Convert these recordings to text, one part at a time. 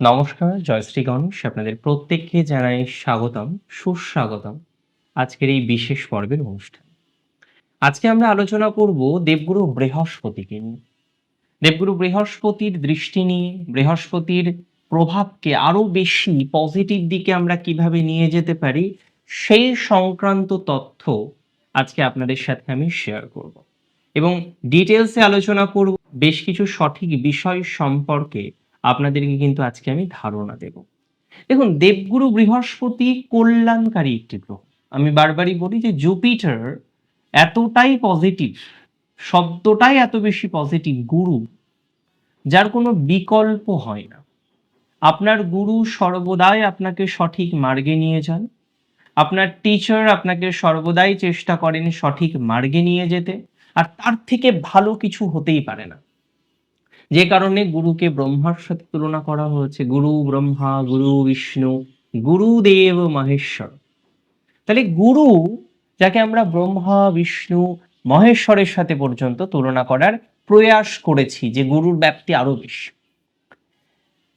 নমস্কার জয়শ্রী গণেশ। আপনাদের প্রত্যেককে জানাই স্বাগতম, সুস্বাগতম আজকের এই বিশেষ পর্বের অনুষ্ঠান। আজকে আমরা আলোচনা করব দেবগুরু বৃহস্পতিকে দেবগুরু বৃহস্পতির দৃষ্টি নিয়ে, বৃহস্পতির প্রভাবকে আরও বেশি পজিটিভ দিকে আমরা কীভাবে নিয়ে যেতে পারি, সেই সংক্রান্ত তথ্য আজকে আপনাদের সাথে আমি শেয়ার করব। এবং ডিটেলসে আলোচনা করব, বেশ কিছু সঠিক বিষয় সম্পর্কে আপনাদেরকে কিন্তু আজকে আমি ধারণা দেব। দেখুন, দেবগুরু বৃহস্পতি কল্যাণকারী একটি গ্রহ। আমি বারবারই বলি যে জুপিটার এতটাই পজিটিভ শব্দটাই এত বেশি পজিটিভ গুরু, যার কোনো বিকল্প হয় না। আপনার গুরু সর্বদাই আপনাকে সঠিক মার্গে নিয়ে যান। আপনার টিচার আপনাকে সর্বদাই চেষ্টা করেন সঠিক মার্গে নিয়ে যেতে। আর তার থেকে ভালো কিছু হতেই পারে না। যে কারণে গুরুকে ব্রহ্মার সাথে তুলনা করা হয়েছে। গুরু ব্রহ্মা, গুরু বিষ্ণু গুরুদেব মহেশ্বর। তাহলে গুরু, যাকে আমরা ব্রহ্মা, বিষ্ণু, মহেশ্বরের সাথে পর্যন্ত তুলনা করার প্রয়াস করেছি, যে গুরুর ব্যাপ্তি আরও বেশি।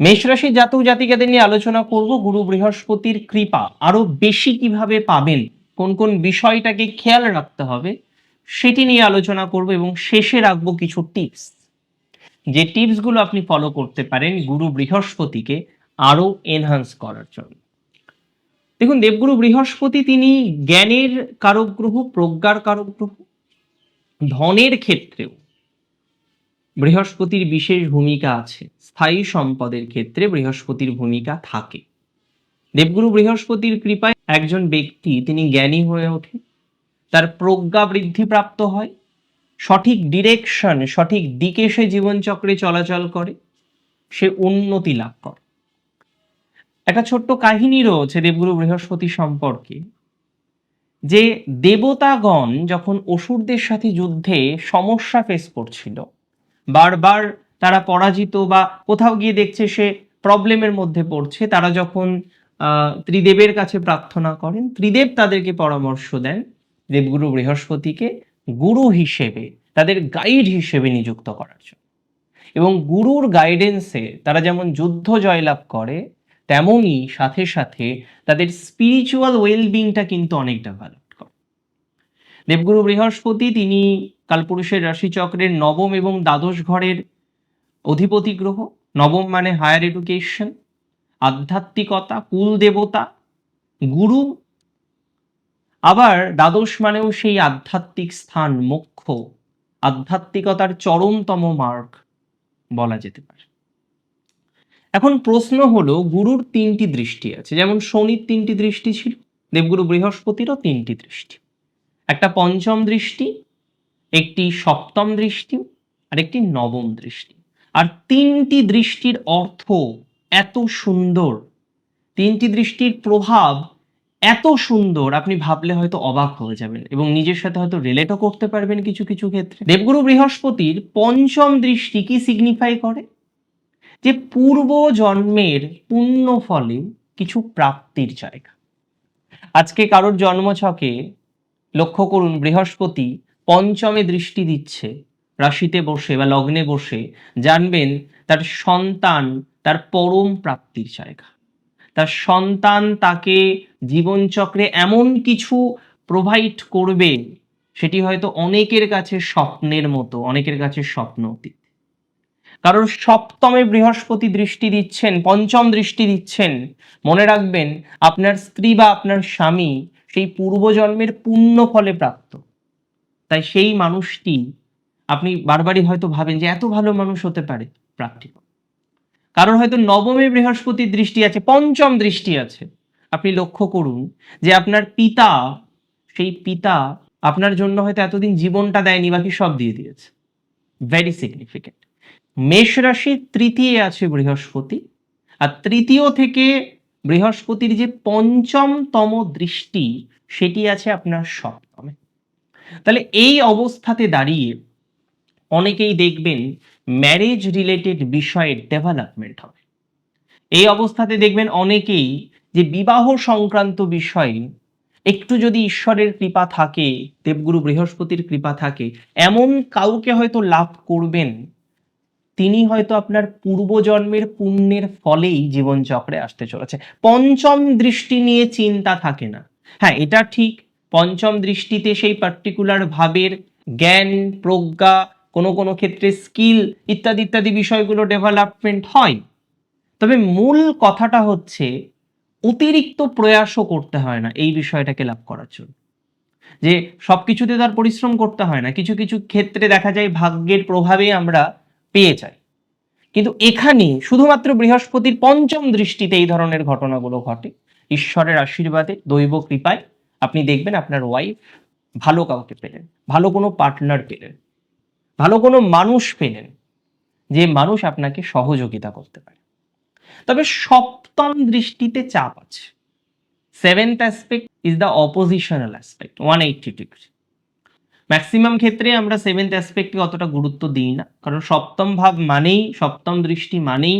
মেষ রাশির জাতক জাতিকাদের নিয়ে আলোচনা করব, গুরু বৃহস্পতির কৃপা আরও বেশি কীভাবে পাবেন, কোন কোন বিষয়টাকে খেয়াল রাখতে হবে, সেটি নিয়ে আলোচনা করব এবং শেষে রাখব কিছু টিপস যে টিপসগুলো আপনি ফলো করতে পারেন গুরু বৃহস্পতিকে আরও এনহান্স করার জন্য। দেখুন, দেবগুরু বৃহস্পতি তিনি জ্ঞানের কারক গ্রহ, প্রজ্ঞার কারক গ্রহ, ধনের ক্ষেত্রেও বৃহস্পতির বিশেষ ভূমিকা আছে। স্থায়ী সম্পদের ক্ষেত্রে বৃহস্পতির ভূমিকা থাকে। দেবগুরু বৃহস্পতির কৃপায় একজন ব্যক্তি, তিনি জ্ঞানী হয়ে ওঠে তার প্রজ্ঞা বৃদ্ধিপ্রাপ্ত হয় সঠিক ডিরেকশন সঠিক দিকে সে জীবনচক্রে চলাচল করে, সে উন্নতি লাভ করে। একটা ছোট্ট কাহিনী রয়েছে দেবগুরু বৃহস্পতি সম্পর্কে, যে দেবতাগণ যখন অসুরদের সাথে যুদ্ধে সমস্যা ফেস করছিল, বারবার তারা পরাজিত বা কোথাও গিয়ে দেখছে সে প্রবলেমের মধ্যে পড়ছে, তারা যখন ত্রিদেবের কাছে প্রার্থনা করেন, ত্রিদেব তাদেরকে পরামর্শ দেন দেবগুরু বৃহস্পতিকে গুরু হিসেবে, তাদের গাইড হিসেবে নিযুক্ত করার জন্য। এবং গুরুর গাইডেন্সে তারা যেমন যুদ্ধ জয়লাভ করে, তেমনই সাথে সাথে তাদের স্পিরিচুয়াল ওয়েলবিংটা কিন্তু অনেক ডেভেলপ করে। দেবগুরু বৃহস্পতি, তিনি কালপুরুষের রাশিচক্রের নবম এবং দ্বাদশ ঘরের অধিপতি গ্রহ। নবম মানে হায়ার এডুকেশন আধ্যাত্মিকতা, কুল দেবতা, গুরু আবার দ্বাদশ মানেও সেই আধ্যাত্মিক স্থান মোক্ষ, আধ্যাত্মিকতার চরমতম মার্গ বলা যেতে পারে। এখন প্রশ্ন হলো, গুরুর তিনটি দৃষ্টি আছে। যেমন শনির তিনটি দৃষ্টি ছিল, দেবগুরু বৃহস্পতিরও তিনটি দৃষ্টি। একটা পঞ্চম দৃষ্টি, একটি সপ্তম দৃষ্টি, আর একটি নবম দৃষ্টি। আর তিনটি দৃষ্টির অর্থ এত সুন্দর। তিনটি দৃষ্টির প্রভাব এত সুন্দর, আপনি ভাবলে হয়তো অবাক হয়ে যাবেন এবং নিজের সাথে হয়তো রিলেটও করতে পারবেন কিছু কিছু ক্ষেত্রে। দেবগুরু বৃহস্পতির পঞ্চম দৃষ্টি কি সিগনিফাই করে? যে পূর্ব জন্মের পুণ্য ফলে কিছু প্রাপ্তির জায়গা। আজকে কারোর জন্মছকে লক্ষ্য করুন, বৃহস্পতি পঞ্চমে দৃষ্টি দিচ্ছে, রাশিতে বসে বা লগ্নে বসে, জানবেন তার সন্তান, তার পরম প্রাপ্তির জায়গা। তার সন্তান তাকে জীবনচক্রে এমন কিছু প্রোভাইড করবে, সেটি হয়তো অনেকের কাছে স্বপ্নের মতো, অনেকের কাছে স্বপ্ন অতীত। কারণ সপ্তমে বৃহস্পতি দৃষ্টি দিচ্ছেন, পঞ্চম দৃষ্টি দিচ্ছেন, মনে রাখবেন আপনার স্ত্রী বা আপনার স্বামী সেই পূর্বজন্মের পুণ্য ফলে প্রাপ্ত। তাই সেই মানুষটি, আপনি বারবারই হয়তো ভাবেন যে এত ভালো মানুষ হতে পারে প্র্যাকটিক্যাল কারণ হয়তো নবমে বৃহস্পতির দৃষ্টি আছে, পঞ্চম দৃষ্টি আছে। আপনি লক্ষ্য করুন যে আপনার পিতা, সেই পিতা আপনার জন্য হয়তো এতদিন জীবনটা দেয়নি, বাকি সব দিয়ে দিয়েছে। ভেরি সিগনিফিকেন্ট মেষ রাশির তৃতীয় আছে বৃহস্পতি। আর তৃতীয় থেকে বৃহস্পতির যে পঞ্চমতম দৃষ্টি, সেটি আছে আপনার সপ্তমে। তাহলে এই অবস্থাতে দাঁড়িয়ে অনেকেই দেখবেন ম্যারেজ রিলেটেড বিষয়ের ডেভেলপমেন্ট হবে। এই অবস্থাতে দেখবেন অনেকেই যে বিবাহ সংক্রান্ত বিষয়ে একটু যদি ঈশ্বরের কৃপা থাকে, দেবগুরু বৃহস্পতির কৃপা থাকে, এমন কাউকে হয়তো লাভ করবেন, তিনি হয়তো আপনার পূর্বজন্মের পুণ্যের ফলেই জীবনচক্রে আসতে চলেছে। পঞ্চম দৃষ্টি নিয়ে চিন্তা থাকে না। হ্যাঁ এটা ঠিক, পঞ্চম দৃষ্টিতে সেই পার্টিকুলার ভাবের জ্ঞান, প্রজ্ঞা কোনো কোনো ক্ষেত্রে স্কিল ইত্যাদি ইত্যাদি বিষয়গুলো ডেভেলপমেন্ট হয়। তবে মূল কথাটা হচ্ছে, অতিরিক্ত প্রয়াসও করতে হয় না এই বিষয়টাকে লাভ করার জন্য। যে সব কিছুতে তার পরিশ্রম করতে হয় না, কিছু কিছু ক্ষেত্রে দেখা যায় ভাগ্যের প্রভাবে আমরা পেয়ে যাই। কিন্তু এখানে শুধুমাত্র বৃহস্পতির পঞ্চম দৃষ্টিতে এই ধরনের ঘটনাগুলো ঘটে। ঈশ্বরের আশীর্বাদে, দৈব কৃপায় আপনি দেখবেন আপনার ওয়াইফ ভালো কাউকে পেলেন, ভালো কোনো পার্টনার পেলেন। ভালো কোনো মানুষ পেলেন যে মানুষ আপনাকে সহযোগিতা করতে পারে। তবে সপ্তম দৃষ্টিতে চাপ আছে। Seventh aspect is the oppositional aspect one eighty degree maximum ক্ষেত্রে আমরা সেভেন্থ অ্যাসপেক্টকে অতটা গুরুত্ব দিই না, কারণ সপ্তম ভাব মানেই, সপ্তম দৃষ্টি মানেই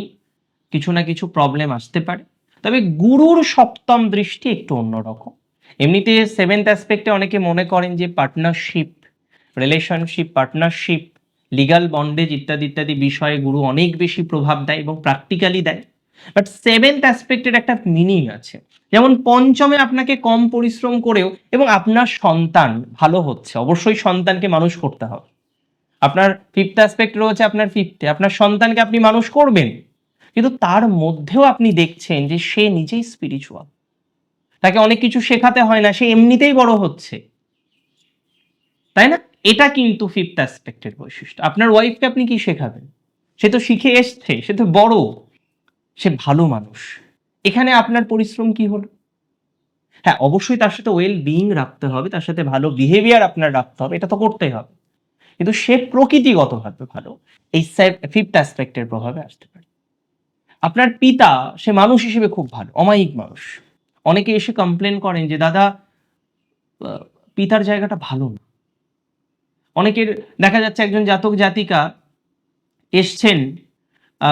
কিছু না কিছু প্রবলেম আসতে পারে। তবে গুরুর সপ্তম দৃষ্টি একটু অন্যরকম। এমনিতে সেভেন্থ অ্যাসপেক্টে অনেকে মনে করেন যে partnership relationship partnership legal bondage ইত্যাদি ইত্যাদি বিষয়ে গুরু অনেক বেশি প্রভাব দেয় এবং প্র্যাকটিক্যালি দেয়। বাট সেভেন্থ অ্যাসপেক্টের একটা মিনিং আছে। যেমন পঞ্চমে আপনাকে কম পরিশ্রম করেও এবং আপনার সন্তান ভালো হচ্ছে, অবশ্যই সন্তানকে মানুষ করতে হবে। আপনার ফিফথ অ্যাসপেক্ট রয়েছে আপনার ফিফথে আপনার সন্তানকে আপনি মানুষ করবেন, কিন্তু তার মধ্যেও আপনি দেখছেন যে সে নিজেই স্পিরিচুয়াল তাকে অনেক কিছু শেখাতে হয় না, সে এমনিতেই বড় হচ্ছে। তাই না? এটা কিন্তু ফিফথ অ্যাসপেক্টের বৈশিষ্ট্য। আপনার ওয়াইফকে আপনি কি শেখাবেন? সে তো শিখে এসছে, সে তো বড়। সে ভালো মানুষ। এখানে আপনার পরিশ্রম কি হলো? হ্যাঁ অবশ্যই তার সাথে ওয়েল বিইং রাখতে হবে, তার সাথে ভালো বিহেভিয়ার আপনার রাখতে হবে, এটা তো করতেই হবে। কিন্তু সে প্রকৃতিগতভাবে ভালো, এই ফিফথ অ্যাসপেক্টের প্রভাবে আসতে পারে। আপনার পিতা, সে মানুষ হিসেবে খুব ভালো, অমায়িক মানুষ। অনেকে এসে কমপ্লেন করেন যে, দাদা পিতার জায়গাটা ভালো না। অনেকের দেখা যাচ্ছে একজন জাতক জাতিকা এসছেন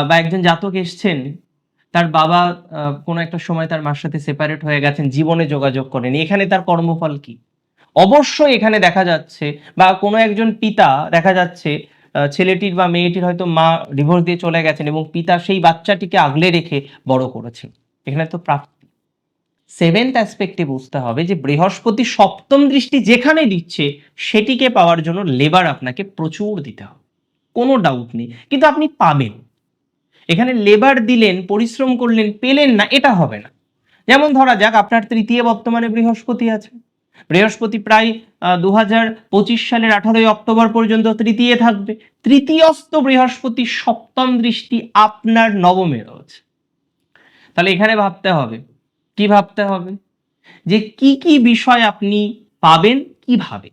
বা একজন জাতক এসছেন, তার বাবা কোনো একটা সময় তার মার সাথে সেপারেট হয়ে গেছেন, জীবনে যোগাযোগ করেন। এখানে তার কর্মফল কি? অবশ্যই এখানে দেখা যাচ্ছে, বা কোনো একজন পিতা দেখা যাচ্ছে ছেলেটির বা মেয়েটির হয়তো মা ডিভোর্স দিয়ে চলে গেছেন এবং পিতা সেই বাচ্চাটিকে আগলে রেখে বড় করেছেন। এখানে তো প্রাপ্তি সেভেন্থ অ্যাসপেক্টে বুঝতে হবে যে বৃহস্পতি সপ্তম দৃষ্টি যেখানে দিচ্ছে, সেটিকে পাওয়ার জন্য লেবার আপনাকে প্রচুর দিতে হবে। কোনো ডাউট নেই। কিন্তু আপনি পাবেন। এখানে লেবার দিলেন, পরিশ্রম করলেন, পেলেন না, এটা হবে না। যেমন ধরা যাক, আপনার তৃতীয় বর্তমানে বৃহস্পতি আছে। বৃহস্পতি প্রায় দু হাজার পঁচিশ সালের আঠারোই অক্টোবর পর্যন্ত তৃতীয় থাকবে। তৃতীয়স্ত বৃহস্পতি সপ্তম দৃষ্টি আপনার নবমে রয়েছে তাহলে এখানে ভাবতে হবে কি ভাবতে হবে? যে কি কি বিষয় আপনি পাবেন কীভাবে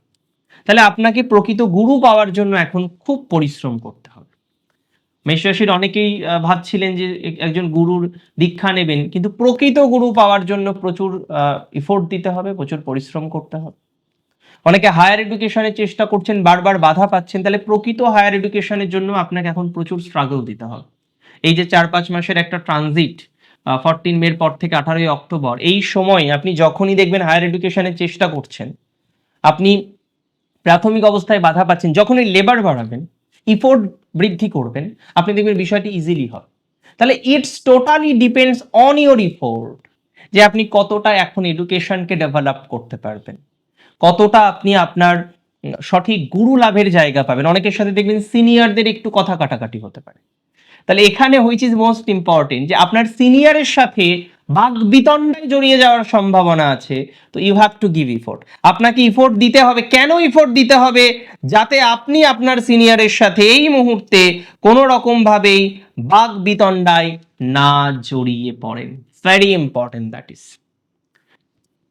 তাহলে আপনাকে প্রকৃত গুরু পাওয়ার জন্য এখন খুব পরিশ্রম করতে হবে। মেষরাশির অনেকেই ভাবছিলেন যে একজন গুরুর দীক্ষা নেবেন, কিন্তু প্রকৃত গুরু পাওয়ার জন্য প্রচুর ইফোর্ট দিতে হবে, প্রচুর পরিশ্রম করতে হবে। অনেকে হায়ার এডুকেশনের চেষ্টা করছেন, বারবার বাধা পাচ্ছেন, তাহলে প্রকৃত হায়ার এডুকেশনের জন্য আপনাকে এখন প্রচুর স্ট্রাগল দিতে হবে। এই যে চার, পাঁচ মাসের একটা ট্রানজিট ফরটিন মের পর থেকে আঠারোই অক্টোবর। এই সময় আপনি যখনই দেখবেন হায়ার এডুকেশনের চেষ্টা করছেন, আপনি প্রাথমিক অবস্থায় বাধা পাচ্ছেন, যখনই লেবার বাড়াবেন ইফোর্ট বৃদ্ধি করবেন, আপনি দেখবেন বিষয়টি ইজিলি হবে তাহলে it's totally depends on your effort যে আপনি কতটা এখন এডুকেশনকে ডেভেলপ করতে পারবেন। কতটা আপনি আপনার সঠিক গুরু লাভের জায়গা পাবেন। অনেকের সাথে দেখবেন সিনিয়রদের একটু কথা কাটাকাটি হতে পারে। তাহলে এখানে হুইচ ইজ মোস্ট ইম্পর্টেন্ট যে আপনার সিনিয়রের সাথে বাক বিতণ্ডায় জড়িয়ে যাওয়ার সম্ভাবনা আছে, তো you have to give effort আপনাকে ইফোর্ট দিতে হবে। কেন ইফোর্ট দিতে হবে? যাতে আপনি আপনার সিনিয়রের সাথে এই মুহূর্তে কোনো রকম ভাবেই বাক বিতণ্ডায় না জড়িয়ে পড়েন। Very important that is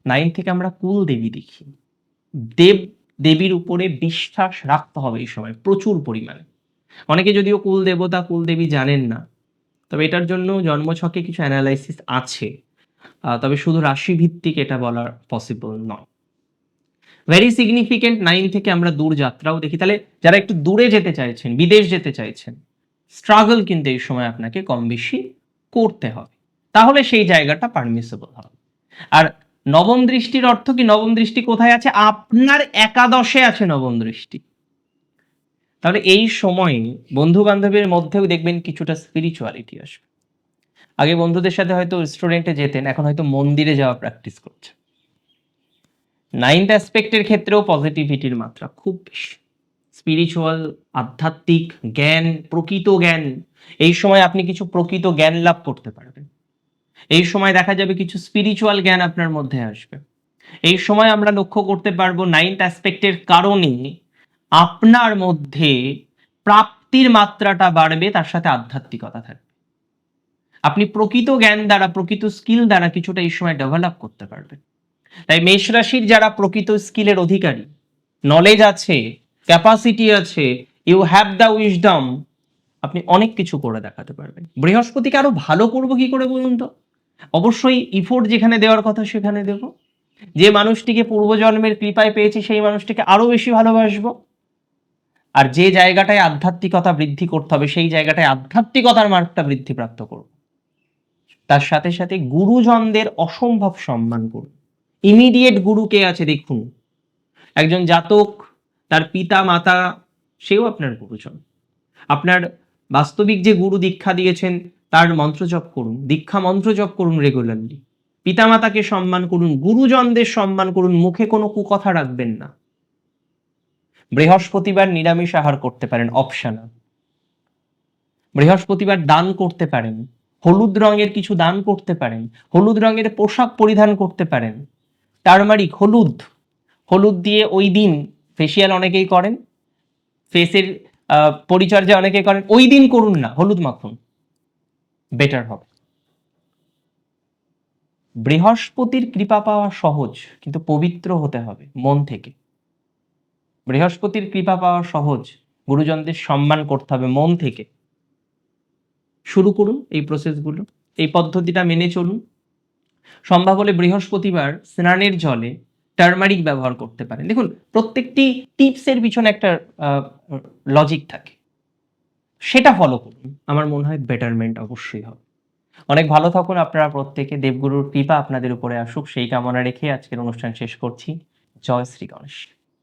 nine থেকে আমরা কুল দেবী দেখি। দেব, দেবীর উপরে বিশ্বাস রাখতে হবে এই সময় প্রচুর পরিমাণে। অনেকে যদিও কুল দেবতা, কুল দেবী জানেন না, তবে এটার জন্য জন্মছকে কিছু অ্যানালাইসিস আছে। তবে শুধু রাশি ভিত্তিক এটা বলার পসিবল নয়। ভেরি সিগনিফিকেন্ট নাইন থেকে আমরা দূর যাত্রাও দেখি। তাহলে যারা একটু দূরে যেতে চাইছেন, বিদেশ যেতে চাইছেন স্ট্রাগল কিন্তু এই সময় আপনাকে কম বেশি করতে হবে। তাহলে সেই জায়গাটা পারমিসেবল হবে। আর নবম দৃষ্টির অর্থ কি? নবম দৃষ্টি কোথায় আছে? আপনার একাদশে আছে নবম দৃষ্টি। তাহলে এই সময়ে বন্ধু বান্ধবের মধ্যেও দেখবেন কিছুটা স্পিরিচুয়ালিটি আসবে। আগে বন্ধুদের সাথে হয়তো রেস্টুরেন্টে যেতেন, এখন হয়তো মন্দিরে যাওয়া প্র্যাকটিস করছে। নাইন্থ অ্যাসপেক্টের ক্ষেত্রেও পজিটিভিটির মাত্রা খুব বেশি। স্পিরিচুয়াল আধ্যাত্মিক জ্ঞান, প্রকৃত জ্ঞান, এই সময় আপনি কিছু প্রকৃত জ্ঞান লাভ করতে পারবেন। এই সময় দেখা যাবে কিছু স্পিরিচুয়াল জ্ঞান আপনার মধ্যে আসবে। এই সময় আমরা লক্ষ্য করতে পারব নাইন্থ অ্যাসপেক্টের কারণে আপনার মধ্যে প্রাপ্তির মাত্রাটা বাড়বে, তার সাথে আধ্যাত্মিকতা থাকবে। আপনি প্রকৃত জ্ঞান দ্বারা, প্রকৃত স্কিল দ্বারা কিছুটা এই সময় ডেভেলপ করতে পারবেন। তাই মেষ রাশির যারা প্রকৃত স্কিলের অধিকারী নলেজ আছে ক্যাপাসিটি আছে ইউ হ্যাভ দ্য উইজডম আপনি অনেক কিছু করে দেখাতে পারবেন। বৃহস্পতিকে আরও ভালো করব কি করে বলুন তো? অবশ্যই ইফোর্ট যেখানে দেওয়ার কথা সেখানে দেব। যে মানুষটিকে পূর্বজন্মের কৃপায় পেয়েছি, সেই মানুষটিকে আরও বেশি ভালোবাসবো। আর যে জায়গাটায় আধ্যাত্মিকতা বৃদ্ধি করতে হবে, সেই জায়গাটায় আধ্যাত্মিকতার মার্গটা বৃদ্ধি প্রাপ্ত করব তার সাথে সাথে গুরুজনদের অসম্ভব সম্মান করুন। ইমিডিয়েট গুরু কে আছে দেখুন। একজন জাতক, তার পিতা, মাতা, সেও আপনার গুরুজন। আপনার বাস্তবিক যে গুরু দীক্ষা দিয়েছেন, তার মন্ত্র জপ করুন। দীক্ষা মন্ত্র জপ করুন রেগুলারলি পিতামাতাকে সম্মান করুন। গুরুজনদের সম্মান করুন। মুখে কোনো কুকথা রাখবেন না। বৃহস্পতিবার নিরামিষ আহার করতে পারেন অপশনাল বৃহস্পতিবার দান করতে পারেন, হলুদ রঙের কিছু দান করতে পারেন, হলুদ রঙের পোশাক পরিধান করতে পারেন। টার্মারিক হলুদ। হলুদ দিয়ে ওই দিন ফেসিয়াল অনেকেই করেন ফেসের পরিচর্যা অনেকে করেন, ওই দিন করুন না, হলুদ মাখুন। বেটার হবে। বৃহস্পতির কৃপা পাওয়া সহজ, কিন্তু পবিত্র হতে হবে, মন থেকে। বৃহস্পতির কৃপা পাওয়া সহজ। গুরুজনদের সম্মান করতে হবে মন থেকে। শুরু করুন এই প্রসেসগুলো এই পদ্ধতিটা মেনে চলুন। সম্ভব হলে বৃহস্পতিবার স্নানের জলে টার্মারিক ব্যবহার করতে পারেন। দেখুন, প্রত্যেকটি টিপসের পিছনে একটা লজিক থাকে। সেটা ফলো করুন। আমার মনে হয় বেটারমেন্ট অবশ্যই হবে। অনেক ভালো থাকুন আপনারা প্রত্যেকে। দেবগুরুর কৃপা আপনাদের উপরে আসুক। সেই কামনা রেখে আজকের অনুষ্ঠান শেষ করছি। জয় শ্রী গণেশ।